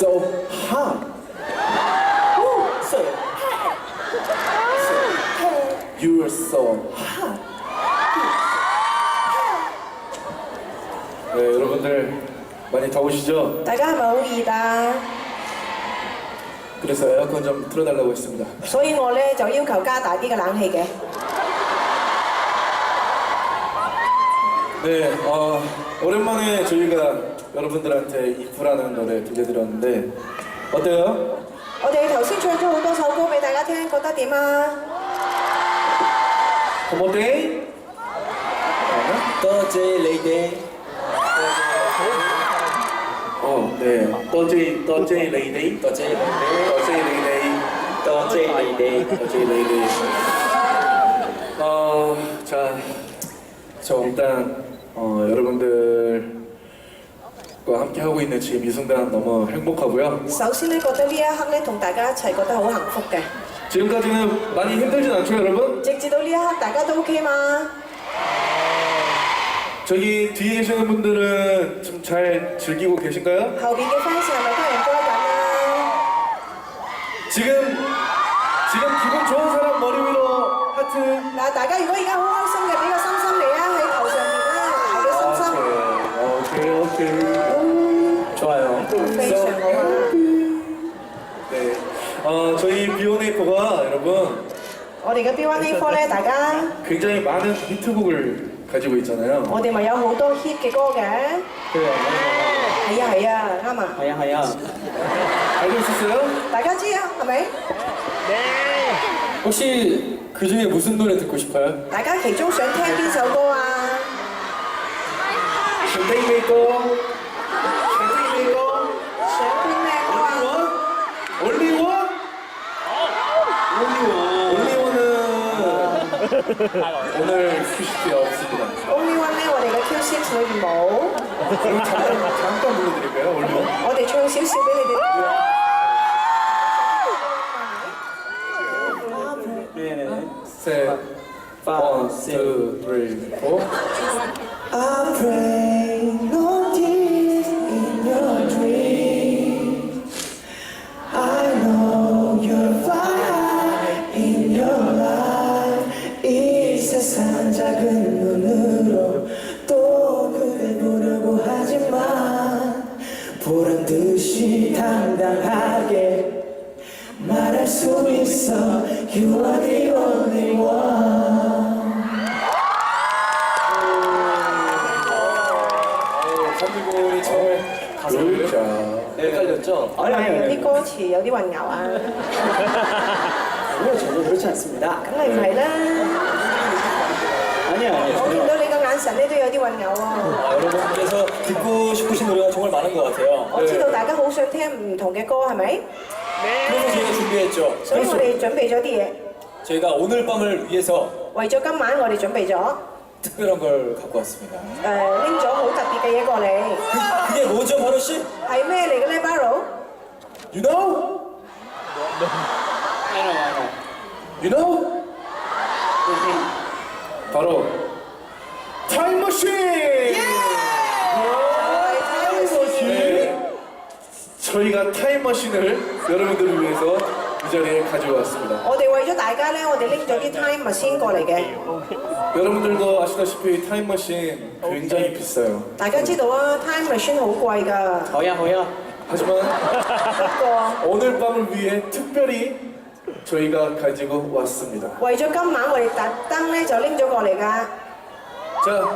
so hot. So You are so hot. 네, 여러분들 많이 더우시죠? 大家係咪好熱啊？ 그래서 에어컨 좀 틀어달라고 했습니다. 所以我咧就要求加大啲嘅冷氣嘅。 네, 어, 오랜만에 저희가 여러분들한테 이프라는 노래 들려드렸는데 어때요? 我哋頭先唱咗好多首歌俾大家聽，覺得點啊？ 어머데이? 떠제 레이데 어, 네. 떠제이, 떠제이 레이데이? 떠제 레이데 떠제이 레이데이. 떠제 레이데 떠제이 레이데이. 어, 자, 저 일단 어, 여러분들과 함께 하고 있는 지금 이 순간 너무 행복하고요. Sau xin có tới lia hắc lên thùng đại ca chạy có tao hạnh phúc kìa. 지금까지는 많이 힘들진 않죠, 여러분? Trực chỉ tới lia hắc đại ca tôi ok mà. 저기 뒤에 계시는 분들은 좀 잘 즐기고 계신가요? Hầu bị cái fans nào nó có enjoy cả nào. 지금 지금 기분 좋은 사람 머리 위로 하트. Là đại ca nếu như cái hông hông xong cái cái tâm tâm này á, hãy 좋아요 非常好啊！ 네. 어 저희 비오네이커가 여러분 我哋嘅 B1A4 咧，大家 굉장히 많은 히트곡을 가지고 있잖아요. 我哋咪有好多 hit 嘅歌嘅。 그래요 係啊係啊，啱啊！ 하야 하야 알고 있었어요? 大家知啊，係咪？ 혹시 그 중에 무슨 노래 듣고 싶어요? 大家其中想聽邊首歌啊？ 샴페인메이커. 샴페인메이커. 想邊咩歌啊？ 올리원? 올리원. 올리원은 오늘 큐시트에 없습니다. Only One 咧，我哋嘅 Q6 裏邊冇， 그럼 잠깐 잠깐 불러드릴까요? 올리원? 我哋唱少少俾你哋。 네네 셋. One, two, three, four. I pray 有 아니 啲歌詞有啲混淆啊， 아니요 전혀 그렇지 않습니다 梗係唔係啦。 아니야 아니야 我見 전혀 到你個眼神咧都有啲混淆喎。 아, 여러분께서 듣고 싶으신 노래가 정말 많은 것 같아요 我知道大家好想聽唔同嘅歌，係咪？ 그래서 저희가 준비했죠 所以我哋準備咗啲嘢， 저희가 오늘 밤을 위해서 為咗今晚我哋準備咗誒 특별한 걸 갖고 왔습니다 拎咗好特別嘅嘢過嚟， 그, 그게 뭐죠 바로 씨? 係咩嚟嘅咧，Barrow？ You know? You know? 바로 타임머신! 네. 저희가 타임머신을 여러분들을 위해서 이 자리에 가져왔습니다. 我哋為咗大家咧，我哋拎咗啲 time machine 過嚟嘅。 여러분들도 아시다시피 타임머신 굉장히 비싸요. 大家知道啊，time machine 好貴㗎。 허야 허야 하지만 不過 오늘 밤을 위해 특별히 저희가 가지고 왔습니다. 為咗今晚我哋特登咧就拎咗過嚟㗎。 자,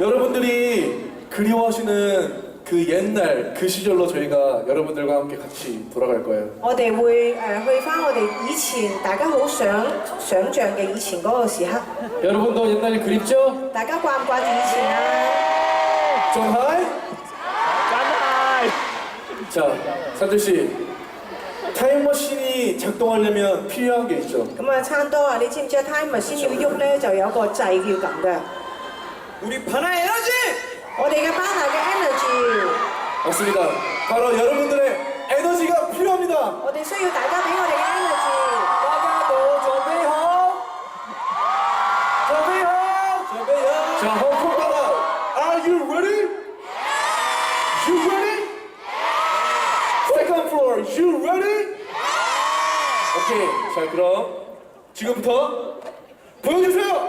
여러분들이 그리워하시는 그 옛날 그 시절로 저희가 여러분들과 함께 같이 돌아갈 거예요. 我哋會誒去翻我哋以前大家好想想像嘅以前嗰個時刻。 여러분도 옛날이 그립죠? 大家掛唔掛住以前啊？ 좀 하이? 자, 산들 씨. 타임머신이 작동하려면 필요한 게 있죠. 咁啊，差唔多啊！你知唔知啊？time machine 要喐咧，就有個掣要撳嘅。 우리 바나 에너지 我哋嘅 partner 嘅 energy， 맞습니다. 바로 여러분들의 에너지가 필요합니다. 我哋需要大家俾我哋嘅 energy。 오케이. 자, 그럼 지금부터 보여주세요!